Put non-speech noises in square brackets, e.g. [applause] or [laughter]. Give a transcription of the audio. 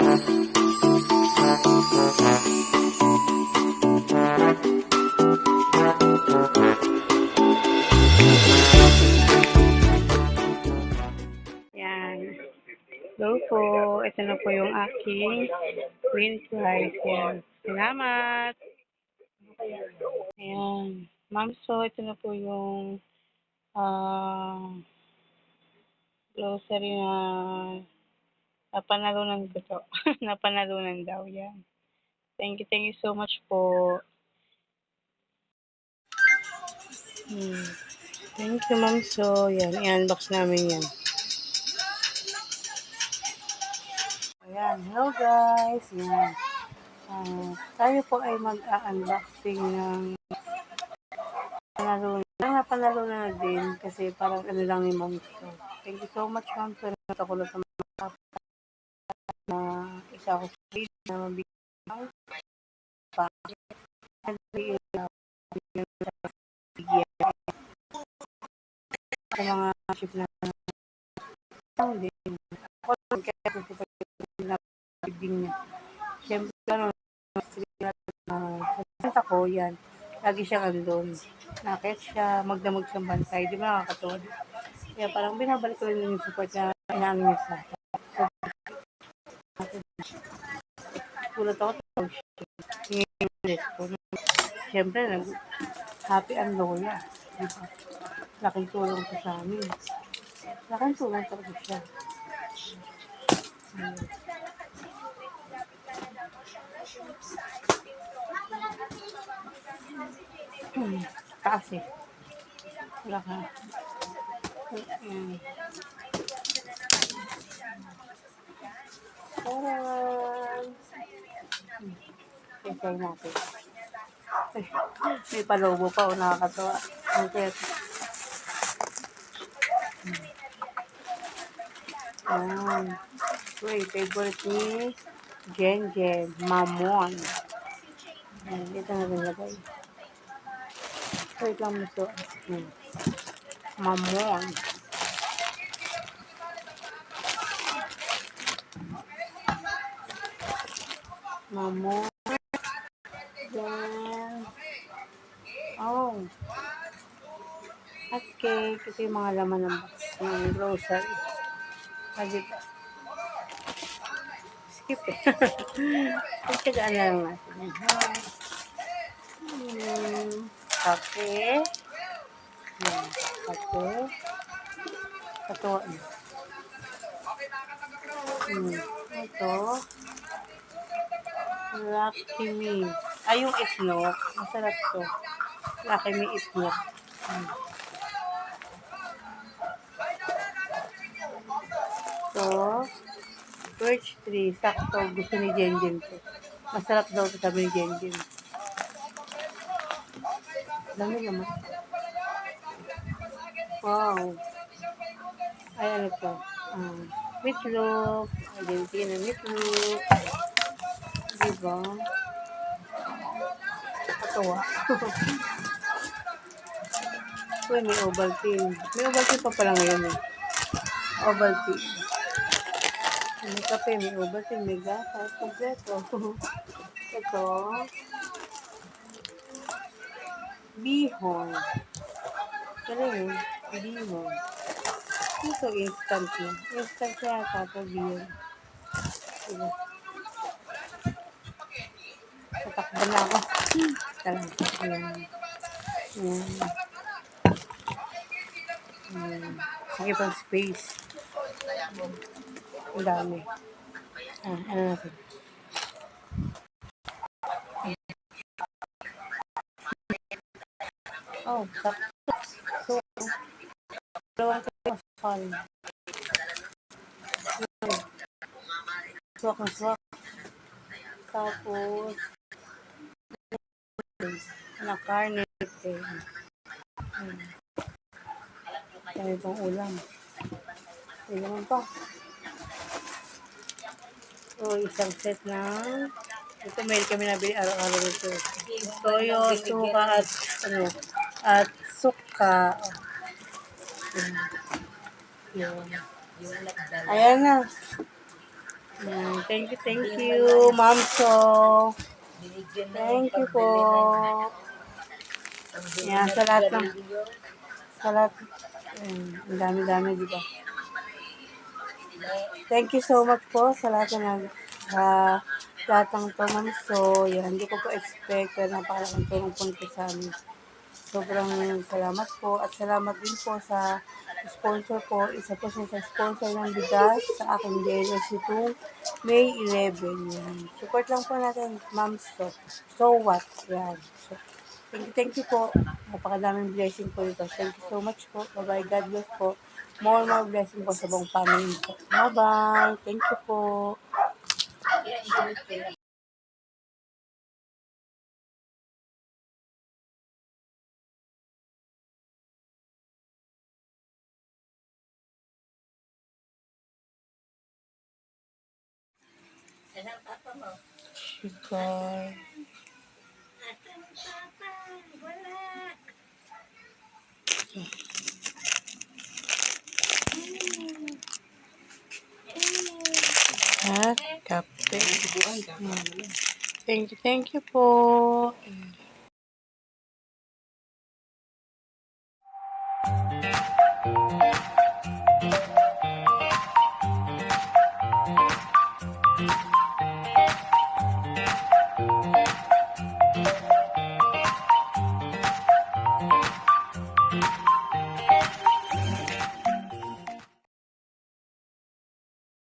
Hello. Ito na po yung aking green fries. Yan. Salamat. Ayan. Ma'am, so ito na po yung ah grocery na napanalunan ko to. [laughs] napanalunan daw. Yan. Thank you, thank you so much po. Hmm. Thank you, ma'am. So, yan. I-unbox namin yan. Ayan. Hello, guys. Yan. Ah, tayo po ay mag-unboxing ng panalunan. Na panalunan na din kasi parang ano lang ni ma'am. So, thank you so much, ma'am. So, natakulot sa mga na isa ko sa na mabigyan pa. Sa mga ship na hindi. Ako lang kaya ko sa pagdating niya. Siyempre, ano, sa Santa ko, yan. Lagi siyang andun. Nakit siya, magdamag siyang bantay. Di ba nakakatawa? Kaya parang binabalik ko rin yung support na inaano niya sa akin. Kulat ako English ko. Siyempre, nag happy ang lola. Di ba? Laking tulong ko sa amin. Laking tulong talaga siya. Hmm. Hmm. Taas eh. Wala ka. Ayan. Taran! Isay natin. Ay, may palobo pa o nakakatawa. Ang cute. Hmm. Ayan. Uy, favorite ni Jen Jen. Mamon. Ayan, dito na nilagay. Wait lang mo so. Hmm. Mamon. Mamon. Then, oh. At cake. Ito yung mga laman ng ng grocery. Sabi ko. Skip eh. [laughs] Pagkagaan na lang natin. Hmm. Kape. Yan. Kape. Ito. Hmm. Ito. Lucky Me. Ay, yung itlog. Masarap to. Lucky Me itlog. Hmm. Ito. Birch tree. Sakto. Gusto ni Jenjen to. Masarap daw ito sabi ni Jenjen. Dami naman. Wow. Ay, ano to? Ah, meatloaf. Argentina meatloaf. Diba? Katawa. [laughs] Uy, may Ovaltine. May Ovaltine pa pala ngayon eh. Ovaltine. May kape, may Ovaltine, may gata. Kompleto. [laughs] Ito. Bihon. Galing. Bihon. Ito instant na. Instant na yata ito bihon. Diba? Tatakbo na ako. [laughs] Talaga. Ayan. Ayan. Ayan. Sige pang space. Ang dami. Ah, ano natin? Oh, sakto. So, dalawang kayo masakal. Swak na swak. Tapos, Eh. Hmm. Kaya itong ulam. Naman pa. So, isang set ng ito may kami nabili araw-araw nito. Toyo, suka at ano at suka. Yun. Ayan na. Thank you, thank you, Ma'am So. Thank you po. Ayan, sa lahat ng, sa lahat, ang dami-dami, di ba? Thank you so much po sa lahat ng nag, uh, lahat ng to, Ma'am So. Yan, hindi ko po expect, pero napakalaking tulong po nito sa amin. Sobrang salamat po at salamat din po sa sponsor po. Isa po siya sa sponsor ng bigas sa aking DLS itong May 11. Yan. Support lang po natin, Ma'am So. So what? Yan. So, thank you, thank you po. Napakadaming blessing po ito. Thank you so much po. Bye-bye. God bless po. More, more blessing po sa buong family. Bye-bye. Thank you po. Sugar. At kape. Thank you, thank you po.